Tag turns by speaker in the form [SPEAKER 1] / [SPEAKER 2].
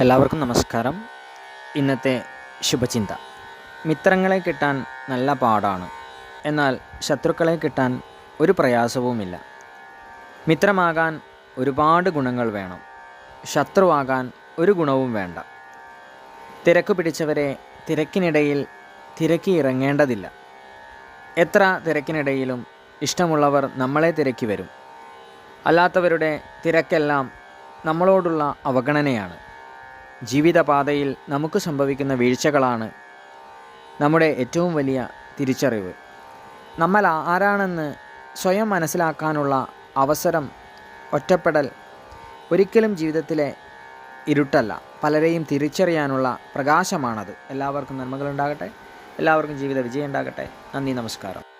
[SPEAKER 1] എല്ലാവർക്കും നമസ്കാരം. ഇന്നത്തെ ശുഭചിന്ത. മിത്രങ്ങളെ കിട്ടാൻ നല്ല പാടാണ്. എന്നാൽ ശത്രുക്കളെ കിട്ടാൻ ഒരു പ്രയാസവുമില്ല. മിത്രമാകാൻ ഒരുപാട് ഗുണങ്ങൾ വേണം. ശത്രുവാകാൻ ഒരു ഗുണവും വേണ്ട. തിരക്ക് പിടിച്ചവരെ തിരക്കിനിടയിൽ തിരക്കി ഇറങ്ങേണ്ടതില്ല. എത്ര തിരക്കിനിടയിലും ഇഷ്ടമുള്ളവർ നമ്മളെ തിരക്കി വരും. അല്ലാത്തവരുടെ തിരക്കെല്ലാം നമ്മളോടുള്ള അവഗണനയാണ്. ജീവിതപാതയിൽ നമുക്ക് സംഭവിക്കുന്ന വീഴ്ചകളാണ് നമ്മുടെ ഏറ്റവും വലിയ തിരിച്ചറിവ്. നമ്മൾ ആരാണെന്ന് സ്വയം മനസ്സിലാക്കാനുള്ള അവസരം ഒറ്റപ്പെടൽ ഒരിക്കലും ജീവിതത്തിലെ ഇരുട്ടല്ല. പലരെയും തിരിച്ചറിയാനുള്ള പ്രകാശമാണത്. എല്ലാവർക്കും നന്മകളുണ്ടാകട്ടെ. എല്ലാവർക്കും ജീവിത വിജയം ഉണ്ടാകട്ടെ നന്ദി നമസ്കാരം.